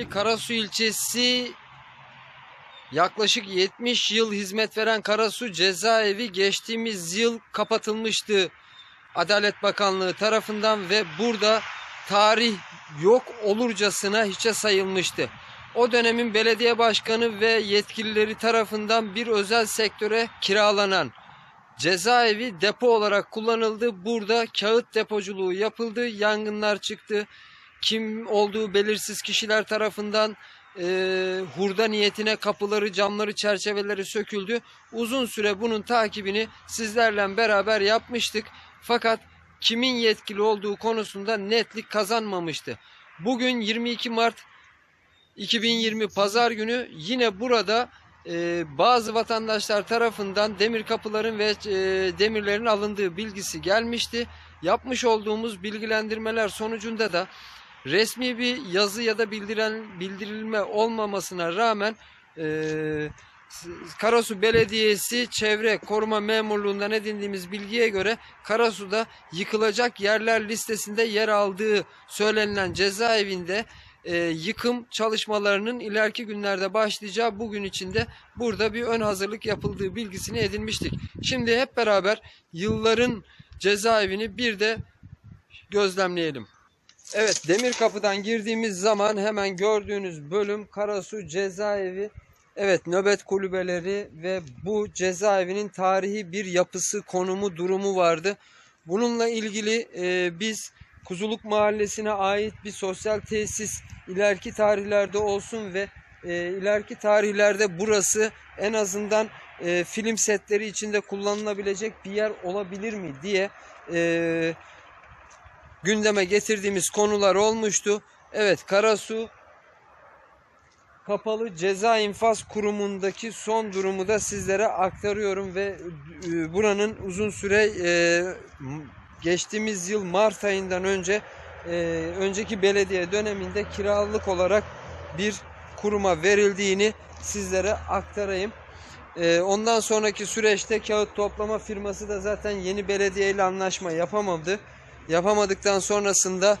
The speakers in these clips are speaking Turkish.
ilgili Karasu ilçesi yaklaşık 70 yıl hizmet veren Karasu cezaevi geçtiğimiz yıl kapatılmıştı. Adalet Bakanlığı tarafından ve burada tarih yok olurcasına hiçe sayılmıştı. O dönemin belediye başkanı ve yetkilileri tarafından bir özel sektöre kiralanan cezaevi depo olarak kullanıldı. Burada kağıt depoculuğu yapıldı. Yangınlar çıktı. Kim olduğu belirsiz kişiler tarafından e, hurda niyetine kapıları, camları, çerçeveleri söküldü. Uzun süre bunun takibini sizlerle beraber yapmıştık. Fakat kimin yetkili olduğu konusunda netlik kazanmamıştı. Bugün 22 Mart 2020 Pazar günü yine burada e, bazı vatandaşlar tarafından demir kapıların ve e, demirlerin alındığı bilgisi gelmişti. Yapmış olduğumuz bilgilendirmeler sonucunda da resmi bir yazı ya da bildiren bildirilme olmamasına rağmen e, Karasu Belediyesi Çevre Koruma Memurluğundan edindiğimiz bilgiye göre Karasu'da yıkılacak yerler listesinde yer aldığı söylenilen cezaevinde e, yıkım çalışmalarının ileriki günlerde başlayacağı bugün içinde burada bir ön hazırlık yapıldığı bilgisini edinmiştik. Şimdi hep beraber yılların cezaevini bir de gözlemleyelim. Evet Demir Kapı'dan girdiğimiz zaman hemen gördüğünüz bölüm Karasu Cezaevi. Evet nöbet kulübeleri ve bu cezaevinin tarihi bir yapısı, konumu, durumu vardı. Bununla ilgili e, biz Kuzuluk Mahallesi'ne ait bir sosyal tesis ileriki tarihlerde olsun ve e, ileriki tarihlerde burası en azından e, film setleri içinde kullanılabilecek bir yer olabilir mi diye e, gündeme getirdiğimiz konular olmuştu. Evet Karasu Kapalı Ceza İnfaz Kurumu'ndaki son durumu da sizlere aktarıyorum ve e, buranın uzun süre e, geçtiğimiz yıl Mart ayından önce e, önceki belediye döneminde kiralık olarak bir kuruma verildiğini sizlere aktarayım. Ondan sonraki süreçte kağıt toplama firması da zaten yeni belediye ile anlaşma yapamadı. Yapamadıktan sonrasında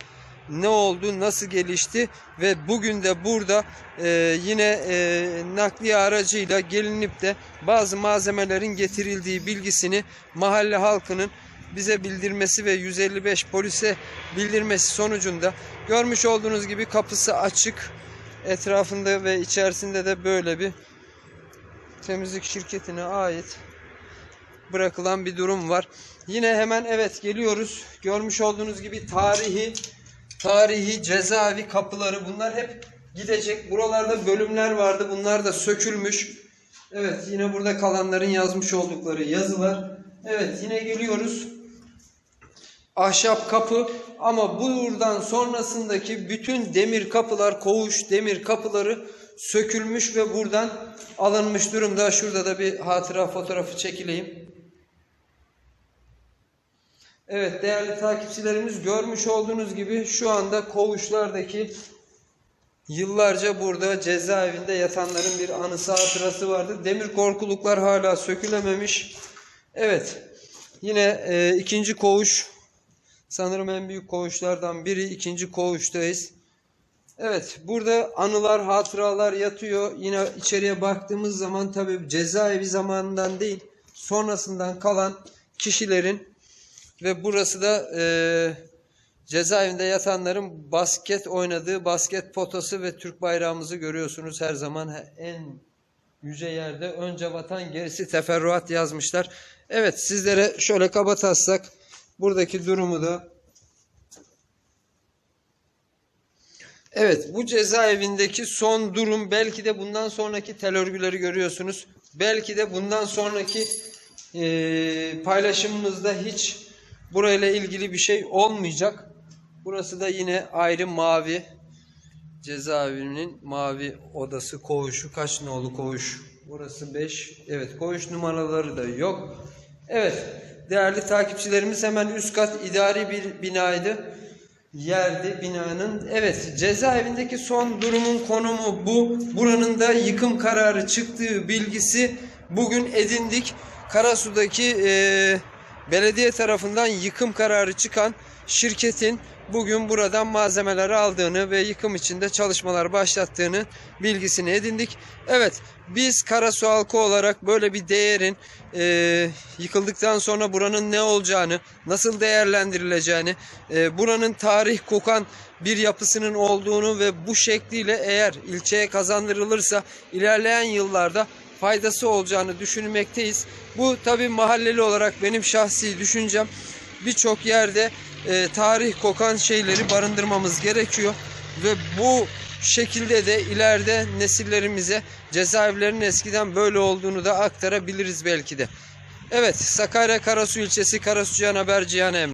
ne oldu, nasıl gelişti ve bugün de burada e, yine e, nakliye aracıyla gelinip de bazı malzemelerin getirildiği bilgisini mahalle halkının bize bildirmesi ve 155 polise bildirmesi sonucunda görmüş olduğunuz gibi kapısı açık. Etrafında ve içerisinde de böyle bir temizlik şirketine ait bırakılan bir durum var. Yine hemen evet geliyoruz. Görmüş olduğunuz gibi tarihi tarihi cezaevi kapıları bunlar hep gidecek. Buralarda bölümler vardı. Bunlar da sökülmüş. Evet yine burada kalanların yazmış oldukları yazılar. Evet yine geliyoruz. Ahşap kapı ama buradan sonrasındaki bütün demir kapılar, koğuş demir kapıları sökülmüş ve buradan alınmış durumda. Şurada da bir hatıra fotoğrafı çekileyim. Evet değerli takipçilerimiz görmüş olduğunuz gibi şu anda koğuşlardaki yıllarca burada cezaevinde yatanların bir anısı hatırası vardı. Demir korkuluklar hala sökülememiş. Evet yine e, ikinci koğuş sanırım en büyük koğuşlardan biri ikinci koğuştayız. Evet burada anılar hatıralar yatıyor. Yine içeriye baktığımız zaman tabi cezaevi zamanından değil sonrasından kalan kişilerin ve burası da e, cezaevinde yatanların basket oynadığı basket potası ve Türk bayrağımızı görüyorsunuz her zaman en yüce yerde. Önce vatan gerisi teferruat yazmışlar. Evet sizlere şöyle kaba taslak buradaki durumu da Evet bu cezaevindeki son durum belki de bundan sonraki tel örgüleri görüyorsunuz. Belki de bundan sonraki e, paylaşımımızda hiç Burayla ilgili bir şey olmayacak. Burası da yine ayrı mavi cezaevinin mavi odası koğuşu. Kaç nolu koğuş? Burası 5. Evet koğuş numaraları da yok. Evet değerli takipçilerimiz hemen üst kat idari bir binaydı. Yerdi binanın. Evet cezaevindeki son durumun konumu bu. Buranın da yıkım kararı çıktığı bilgisi bugün edindik. Karasu'daki eee belediye tarafından yıkım kararı çıkan şirketin bugün buradan malzemeleri aldığını ve yıkım içinde çalışmalar başlattığını bilgisini edindik. Evet biz Karasu halkı olarak böyle bir değerin e, yıkıldıktan sonra buranın ne olacağını, nasıl değerlendirileceğini, e, buranın tarih kokan bir yapısının olduğunu ve bu şekliyle eğer ilçeye kazandırılırsa ilerleyen yıllarda faydası olacağını düşünmekteyiz. Bu tabi mahalleli olarak benim şahsi düşüncem birçok yerde e, tarih kokan şeyleri barındırmamız gerekiyor ve bu şekilde de ileride nesillerimize cezaevlerinin eskiden böyle olduğunu da aktarabiliriz belki de. Evet Sakarya Karasu ilçesi Karasucayan Haber Cihan Emre.